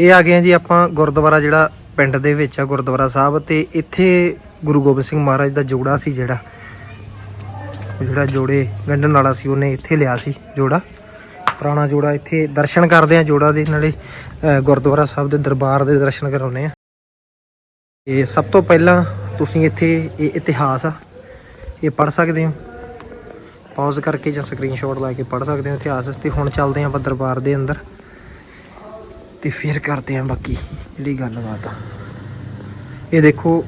ਇਹ ਆ ਗਏ ਆ ਜੀ ਆਪਾਂ ਗੁਰਦੁਆਰਾ ਜਿਹੜਾ ਪਿੰਡ ਦੇ ਵਿੱਚ ਆ ਗੁਰਦੁਆਰਾ ਸਾਹਿਬ ਤੇ ਇੱਥੇ ਗੁਰੂ ਗੋਬਿੰਦ ਸਿੰਘ ਮਹਾਰਾਜ ਦਾ ਜੋੜਾ ਸੀ ਜਿਹੜਾ। ਜਿਹੜਾ ਜੋੜੇ ਗੰਢਣ ਵਾਲਾ ਸੀ, ਉਹਨੇ ਇੱਥੇ ਲਿਆ ਸੀ ਜੋੜਾ। ਪੁਰਾਣਾ ਜੋੜਾ ਇੱਥੇ ਦਰਸ਼ਨ ਕਰਦੇ ਆ ਜੋੜਾ ਦੇ, ਨਾਲੇ ਗੁਰਦੁਆਰਾ ਸਾਹਿਬ ਦੇ ਦਰਬਾਰ ਦੇ ਦਰਸ਼ਨ ਕਰਾਉਨੇ ਆ। ਇਹ ਸਭ ਤੋਂ ਪਹਿਲਾਂ ਤੁਸੀਂ ਇੱਥੇ ਇਹ ਇਤਿਹਾਸ ਆ, ਇਹ ਪੜ ਸਕਦੇ ਹੋ। ਪੌਜ਼ ਕਰਕੇ ਜਾਂ ਸਕਰੀਨਸ਼ਾਟ ਲਾ ਕੇ ਪੜ ਸਕਦੇ ਹੋ ਇਤਿਹਾਸ। ਤੇ ਹੁਣ ਚੱਲਦੇ ਆ ਆਪਾਂ ਦਰਬਾਰ ਦੇ ਅੰਦਰ। ਤੇ ਫਿਰ ਕਰਦੇ ਆਂ ਬਾਕੀ ਜਿਹੜੀ ਗੱਲਬਾਤ ਆ। ਇਹ ਦੇਖੋ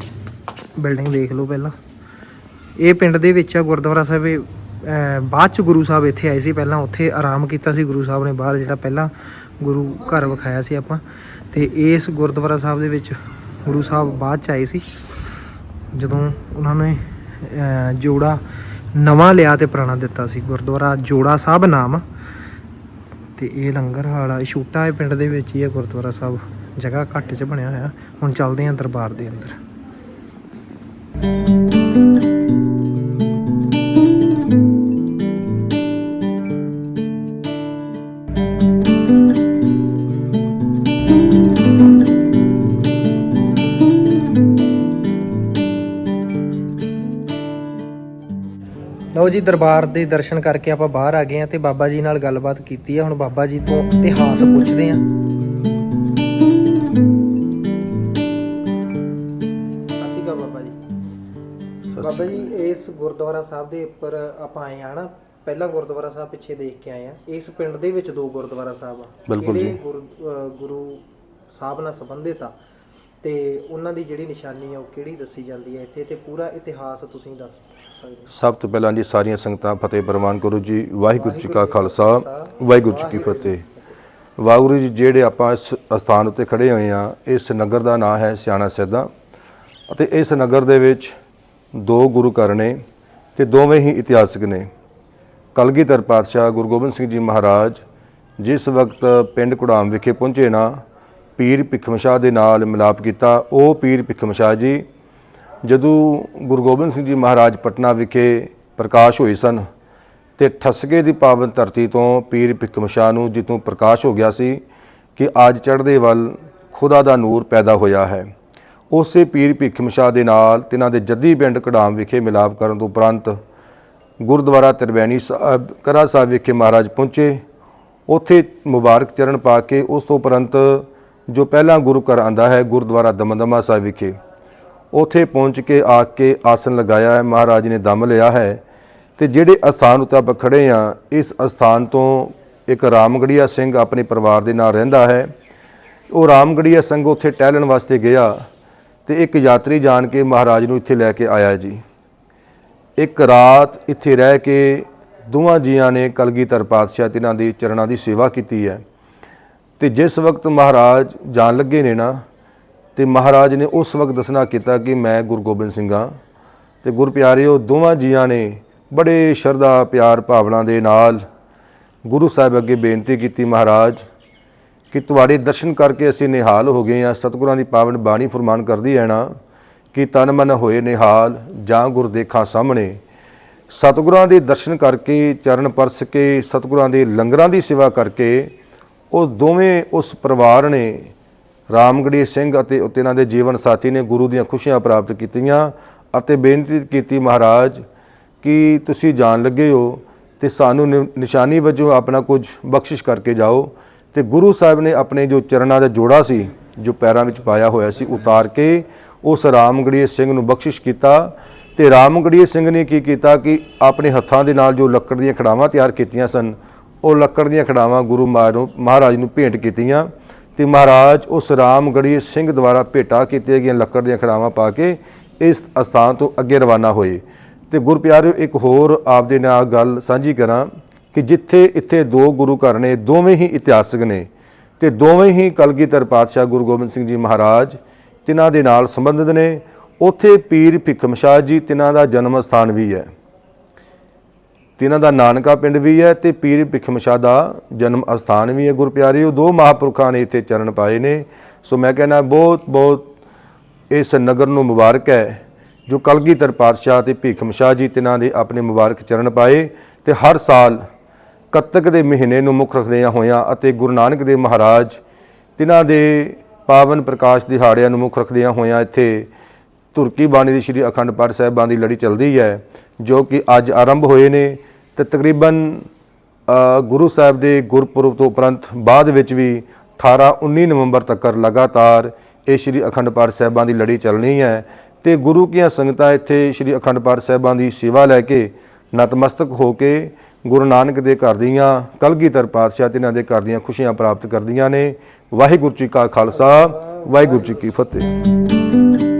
ਬਿਲਡਿੰਗ ਦੇਖ ਲਓ ਪਹਿਲਾਂ। ਇਹ ਪਿੰਡ ਦੇ ਵਿੱਚ ਆ, ਗੁਰਦੁਆਰਾ ਸਾਹਿਬ, ਇਹ ਬਾਅਦ ਚ ਗੁਰੂ ਸਾਹਿਬ ਇੱਥੇ ਆਏ ਸੀ ਪਹਿਲਾਂ। ਉੱਥੇ ਆਰਾਮ ਕੀਤਾ ਸੀ ਗੁਰੂ ਸਾਹਿਬ ਨੇ ਬਾਹਰ, ਜਿਹੜਾ ਪਹਿਲਾਂ ਗੁਰੂ ਘਰ ਵਿਖਾਇਆ ਸੀ ਆਪਾਂ। ਤੇ ਇਸ ਗੁਰਦੁਆਰਾ ਸਾਹਿਬ ਦੇ ਵਿੱਚ ਗੁਰੂ ਸਾਹਿਬ ਬਾਅਦ ਚ ਆਏ ਸੀ। ਜਦੋਂ ਉਹਨਾਂ ਨੇ ਜੋੜਾ ਨਵਾਂ ਲਿਆ ਤੇ ਪੁਰਾਣਾ ਦਿੱਤਾ ਸੀ, ਗੁਰਦੁਆਰਾ ਜੋੜਾ ਸਾਹਿਬ ਨਾਮ। ਆ ਤੇ ਇਹ ਲੰਗਰ ਹਾਲ ਆ ਛੋਟਾ ਇਹ ਪਿੰਡ ਦੇ ਵਿੱਚ ਹੀ ਹੈ ਗੁਰਦੁਆਰਾ ਸਾਹਿਬ। ਜਗ੍ਹਾ ਘੱਟ 'ਚ ਬਣਿਆ ਹੋਇਆ। ਹੁਣ ਚੱਲਦੇ ਆਂ ਦਰਬਾਰ ਦੇ ਅੰਦਰ। ਲਓ ਜੀ ਦਰਬਾਰ ਦੇ ਦਰਸ਼ਨ ਕਰਕੇ ਆਪਾਂ ਬਾਹਰ ਆ ਗਏ ਆ ਤੇ ਬਾਬਾ ਜੀ ਨਾਲ ਗੱਲਬਾਤ ਕੀਤੀ ਆ। ਹੁਣ ਬਾਬਾ ਜੀ ਤੋਂ ਇਤਿਹਾਸ ਪੁੱਛਦੇ ਆ ਬਾਬਾ ਜੀ। ਬਾਬਾ ਜੀ ਇਸ ਗੁਰਦੁਆਰਾ ਸਾਹਿਬ ਦੇ ਉੱਪਰ ਆਪਾਂ ਆਏ ਆ ਨਾ। ਪਹਿਲਾ ਗੁਰਦੁਆਰਾ ਸਾਹਿਬ ਪਿੱਛੇ ਦੇਖ ਕੇ ਆਏ ਆ ਇਸ ਪਿੰਡ ਦੇ ਵਿੱਚ ਦੋ ਗੁਰਦੁਆਰਾ ਸਾਹਿਬ ਆ। ਬਿਲਕੁਲ ਜੀ। ਗੁਰੂ ਸਾਹਿਬ ਨਾਲ ਸੰਬੰਧਿਤ ਆ। ਤੇ ਉਹਨਾਂ ਦੀ ਜਿਹੜੀ ਨਿਸ਼ਾਨੀ ਆ ਉਹ ਕਿਹੜੀ ਦੱਸੀ ਜਾਂਦੀ ਹੈ ਇੱਥੇ ਤੇ ਪੂਰਾ ਇਤਿਹਾਸ ਤੁਸੀਂ ਦੱਸ ਸਕਦੇ ਹੋ? ਸਭ ਤੋਂ ਪਹਿਲਾਂ ਜੀ ਸਾਰੀਆਂ ਸੰਗਤਾਂ ਫਤਿਹ ਪ੍ਰਵਾਨ ਕਰੋ ਜੀ। ਵਾਹਿਗੁਰੂ ਜੀ ਕਾ ਖਾਲਸਾ, ਵਾਹਿਗੁਰੂ ਜੀ ਕੀ ਫਤਿਹ। ਵਾਹਿਗੁਰੂ ਜੀ ਜਿਹੜੇ ਆਪਾਂ ਇਸ ਸਥਾਨ ਉੱਤੇ ਖੜੇ ਹੋਏ ਆ ਇਸ ਨਗਰ ਦਾ ਨਾਮ ਹੈ ਸਿਆਣਾ ਸੈਦਾ ਅਤੇ ਇਸ ਨਗਰ ਦੇ ਵਿੱਚ ਦੋ ਗੁਰੂ ਘਰ ਨੇ ਤੇ ਦੋਵੇਂ ਹੀ ਇਤਿਹਾਸਿਕ ਨੇ। ਕਲਗੀਧਰ ਪਾਤਸ਼ਾਹ ਗੁਰੂ ਗੋਬਿੰਦ ਸਿੰਘ ਜੀ ਮਹਾਰਾਜ ਜਿਸ ਵਕਤ ਪਿੰਡ ਕੁੜਾਮ ਵਿਖੇ ਪਹੁੰਚੇ ਨਾ ਪੀਰ ਭਿਖਮਸ਼ਾਹ ਦੇ ਨਾਲ ਮਿਲਾਪ ਕੀਤਾ। ਉਹ ਪੀਰ ਭਿਖਮਸ਼ਾਹ ਜੀ, ਜਦੋਂ ਗੁਰੂ ਗੋਬਿੰਦ ਸਿੰਘ ਜੀ ਮਹਾਰਾਜ ਪਟਨਾ ਵਿਖੇ ਪ੍ਰਕਾਸ਼ ਹੋਏ ਸਨ ਤੇ ਠਸਕੇ ਦੀ ਪਾਵਨ ਧਰਤੀ ਤੋਂ ਪੀਰ ਭਿਖਮਸ਼ਾਹ ਨੂੰ ਜਿੱਤੋਂ ਪ੍ਰਕਾਸ਼ ਹੋ ਗਿਆ ਸੀ ਕਿ ਅੱਜ ਚੜ੍ਹਦੇ ਵੱਲ ਖੁਦਾ ਦਾ ਨੂਰ ਪੈਦਾ ਹੋਇਆ ਹੈ। ਉਸੇ ਪੀਰ ਭਿਖਮਸ਼ਾਹ ਦੇ ਨਾਲ ਤਿਨਾਂ ਦੇ ਜੱਦੀ ਪਿੰਡ ਕਢਾਮ ਵਿਖੇ ਮਿਲਾਪ ਕਰਨ ਤੋਂ ਉਪਰੰਤ ਗੁਰਦੁਆਰਾ ਤਿਰਵੈਣੀ ਸਾਹਿਬ ਕਰਾ ਸਾਹਿਬ ਵਿਖੇ ਮਹਾਰਾਜ ਪਹੁੰਚੇ। ਉੱਥੇ ਮੁਬਾਰਕ ਚਰਨ ਪਾ ਕੇ ਉਸ ਤੋਂ ਉਪਰੰਤ ਜੋ ਪਹਿਲਾਂ ਗੁਰੂ ਘਰ ਆਂਦਾ ਹੈ, ਗੁਰਦੁਆਰਾ ਦਮਦਮਾ ਸਾਹਿਬ ਵਿਖੇ। ਉੱਥੇ ਪਹੁੰਚ ਕੇ ਆ ਕੇ ਆਸਨ ਲਗਾਇਆ ਹੈ, ਮਹਾਰਾਜ ਨੇ ਦਮ ਲਿਆ ਹੈ ਤੇ ਜਿਹੜੇ ਅਸਥਾਨ ਉੱਤੇ ਆਪਾਂ ਖੜੇ ਆ ਇਸ ਅਸਥਾਨ ਤੋਂ ਇੱਕ ਰਾਮਗੜੀਆ ਸਿੰਘ ਆਪਣੇ ਪਰਿਵਾਰ ਦੇ ਨਾਲ ਰਹਿੰਦਾ ਹੈ। ਉਹ ਰਾਮਗੜੀਆ ਸਿੰਘ ਉੱਥੇ ਟਹਿਲਣ ਵਾਸਤੇ ਗਿਆ ਤੇ ਇੱਕ ਯਾਤਰੀ ਜਾਣ ਕੇ ਮਹਾਰਾਜ ਨੂੰ ਇੱਥੇ ਲੈ ਕੇ ਆਇਆ ਜੀ। ਇੱਕ ਰਾਤ ਇੱਥੇ ਰਹਿ ਕੇ ਦੋਵਾਂ ਜੀਆਂ ਨੇ ਕਲਗੀਧਰ ਪਾਤਸ਼ਾਹ ਤਿਨਾਂ ਦੀ ਚਰਨਾਂ ਦੀ ਸੇਵਾ ਕੀਤੀ ਹੈ। ਤੇ ਜਿਸ ਵਕਤ ਮਹਾਰਾਜ ਜਾਣ ਲੱਗੇ ਨੇ ਨਾ, ਤੇ ਮਹਾਰਾਜ ਨੇ ਉਸ ਵਕਤ ਦੱਸਣਾ ਕੀਤਾ ਕਿ ਮੈਂ ਗੁਰੂ ਗੋਬਿੰਦ ਸਿੰਘ ਸਿੰਘਾਂ ਤੇ ਗੁਰ ਪਿਆਰਿਓ, ਦੋਵਾਂ ਜੀਆਂ ਨੇ ਬੜੇ ਸ਼ਰਧਾ, ਪਿਆਰ ਭਾਵਨਾ ਦੇ ਨਾਲ ਗੁਰੂ ਸਾਹਿਬ ਅੱਗੇ ਬੇਨਤੀ ਕੀਤੀ ਮਹਾਰਾਜ ਕਿ ਤੁਹਾਡੇ ਦਰਸ਼ਨ ਕਰਕੇ ਅਸੀਂ ਨਿਹਾਲ ਹੋ ਗਏ ਆ ਸਤਿਗੁਰਾਂ ਦੀ ਪਾਵਨ ਬਾਣੀ ਫਰਮਾਨ ਕਰਦੀ ਹੈ ਨਾ ਕਿ ਤਨ ਮਨ ਹੋਏ ਨਿਹਾਲ ਜਾਂ ਗੁਰ ਦੇਖਾਂ ਸਾਹਮਣੇ। ਸਤਿਗੁਰਾਂ ਦੇ ਦਰਸ਼ਨ ਕਰਕੇ, ਚਰਨ ਪਰਸ ਕੇ, ਸਤਿਗੁਰਾਂ ਦੇ ਲੰਗਰਾਂ ਦੀ ਸੇਵਾ ਕਰਕੇ ਉਹ ਦੋਵੇਂ ਉਸ ਪਰਿਵਾਰ ਨੇ ਰਾਮਗੜੀ ਸਿੰਘ ਅਤੇ ਉਤੇ ਇਹਨਾਂ ਦੇ ਜੀਵਨ ਸਾਥੀ ਨੇ ਗੁਰੂ ਦੀਆਂ ਖੁਸ਼ੀਆਂ ਪ੍ਰਾਪਤ ਕੀਤੀਆਂ ਅਤੇ ਬੇਨਤੀ ਕੀਤੀ ਮਹਾਰਾਜ ਕਿ ਤੁਸੀਂ ਜਾਣ ਲੱਗੇ ਹੋ ਤੇ ਸਾਨੂੰ ਨਿ- ਨਿਸ਼ਾਨੀ ਵਜੋਂ ਆਪਣਾ ਕੁਝ ਬਖਸ਼ਿਸ਼ ਕਰਕੇ ਜਾਓ ਤੇ ਗੁਰੂ ਸਾਹਿਬ ਨੇ ਆਪਣੇ ਜੋ ਚਰਨਾਂ ਦਾ ਜੋੜਾ ਸੀ, ਜੋ ਪੈਰਾਂ ਵਿੱਚ ਪਾਇਆ ਹੋਇਆ ਸੀ, ਉਤਾਰ ਕੇ ਉਸ ਰਾਮਗੜੀਏ ਸਿੰਘ ਨੂੰ ਬਖਸ਼ਿਸ਼ ਕੀਤਾ ਤੇ ਰਾਮਗੜੀਏ ਸਿੰਘ ਨੇ ਕੀ ਕੀਤਾ ਕਿ ਆਪਣੇ ਹੱਥਾਂ ਦੇ ਨਾਲ ਜੋ ਲੱਕੜ ਦੀਆਂ ਖੜਾਵਾਂ ਤਿਆਰ ਕੀਤੀਆਂ ਸਨ ਉਹ ਲੱਕੜ ਦੀਆਂ ਖੜਾਵਾਂ ਗੁਰੂ ਮਹਾਰਾਜ ਨੂੰ ਮਹਾਰਾਜ ਨੂੰ ਭੇਂਟ ਕੀਤੀਆਂ ਤੇ ਮਹਾਰਾਜ ਉਸ ਰਾਮਗੜੀ ਸਿੰਘ ਦੁਆਰਾ ਭੇਟਾ ਕੀਤੀਆਂ ਗਈਆਂ ਲੱਕੜ ਦੀਆਂ ਖੜਾਵਾਂ ਪਾ ਕੇ ਇਸ ਅਸਥਾਨ ਤੋਂ ਅੱਗੇ ਰਵਾਨਾ ਹੋਏ। ਤੇ ਗੁਰਪਿਆਰਿਓ, ਇੱਕ ਹੋਰ ਆਪ ਦੇ ਨਾਲ ਗੱਲ ਸਾਂਝੀ ਕਰਾਂ ਕਿ ਜਿੱਥੇ ਇੱਥੇ ਦੋ ਗੁਰੂ ਘਰ ਨੇ, ਦੋਵੇਂ ਹੀ ਇਤਿਹਾਸਕ ਨੇ ਤੇ ਦੋਵੇਂ ਹੀ ਕਲਗੀਧਰ ਪਾਤਸ਼ਾਹ ਗੁਰੂ ਗੋਬਿੰਦ ਸਿੰਘ ਜੀ ਮਹਾਰਾਜ ਤਿਨਾਂ ਦੇ ਨਾਲ ਸੰਬੰਧਿਤ ਨੇ। ਉੱਥੇ ਪੀਰ ਭਿਖਮਸ਼ਾਹ ਜੀ ਤਿਨਾਂ ਦਾ ਜਨਮ ਸਥਾਨ ਵੀ ਹੈ। ਤਿਨਾਂ ਦਾ ਨਾਨਕਾ ਪਿੰਡ ਵੀ ਹੈ ਤੇ ਪੀਰ ਭਿਖਮਸ਼ਾਹ ਦਾ ਜਨਮ ਅਸਥਾਨ ਵੀ ਹੈ ਗੁਰ ਪਿਆਰਿਓ ਦੋ ਮਹਾਂਪੁਰਖਾਂ ਨੇ ਇੱਥੇ ਚਰਨ ਪਾਏ ਨੇ। ਸੋ ਮੈਂ ਕਹਿੰਦਾ ਬਹੁਤ ਬਹੁਤ ਇਸ ਨਗਰ ਨੂੰ ਮੁਬਾਰਕ ਹੈ, ਜੋ ਕਲਗੀਧਰ ਪਾਤਸ਼ਾਹ ਤੇ ਭੀਖਮ ਸ਼ਾਹ ਜੀ ਤਿਨਾਂ ਦੇ ਆਪਣੇ ਮੁਬਾਰਕ ਚਰਨ ਪਾਏ ਤੇ ਹਰ ਸਾਲ ਕੱਤਕ ਦੇ ਮਹੀਨੇ ਨੂੰ ਮੁੱਖ ਰੱਖਦਿਆਂ ਹੋਇਆਂ ਅਤੇ ਗੁਰੂ ਨਾਨਕ ਦੇਵ ਮਹਾਰਾਜ ਤਿਨਾਂ ਦੇ ਪਾਵਨ ਪ੍ਰਕਾਸ਼ ਦਿਹਾੜਿਆਂ ਨੂੰ ਮੁੱਖ ਰੱਖਦਿਆਂ ਹੋਇਆਂ ਇੱਥੇ ਤੁਰਕੀ ਬਾਣੀ ਦੀ ਸ੍ਰੀ ਅਖੰਡ ਪਾਠ ਸਾਹਿਬਾਂ ਦੀ ਲੜੀ ਚੱਲਦੀ ਹੈ, ਜੋ ਕਿ ਅੱਜ ਆਰੰਭ ਹੋਏ ਨੇ। ਤੇ ਤਕਰੀਬਨ ਗੁਰੂ ਸਾਹਿਬ ਦੇ ਗੁਰਪੁਰਬ ਤੋਂ ਉਪਰੰਤ ਬਾਅਦ ਵਿੱਚ ਵੀ 18 19 ਨਵੰਬਰ ਤੱਕ ਲਗਾਤਾਰ ਇਹ ਸ੍ਰੀ ਅਖੰਡ ਪਾਠ ਸਾਹਿਬਾਂ ਦੀ ਲੜੀ ਚੱਲਣੀ ਹੈ ਤੇ ਗੁਰੂ ਕੀਆਂ ਸੰਗਤਾਂ ਇੱਥੇ ਸ੍ਰੀ ਅਖੰਡ ਪਾਠ ਸਾਹਿਬਾਂ ਦੀ ਸੇਵਾ ਲੈ ਕੇ ਨਤਮਸਤਕ ਹੋ ਕੇ ਗੁਰੂ ਨਾਨਕ ਦੇ ਘਰ ਦੀਆਂ, ਕਲਗੀਧਰ ਪਾਤਸ਼ਾਹ ਤੇ ਇਹਨਾਂ ਦੇ ਘਰ ਦੀਆਂ ਖੁਸ਼ੀਆਂ ਪ੍ਰਾਪਤ ਕਰਦੀਆਂ ਨੇ। ਵਾਹਿਗੁਰੂ ਜੀ ਕਾ ਖਾਲਸਾ, ਵਾਹਿਗੁਰੂ ਜੀ ਕੀ ਫਤਿਹ।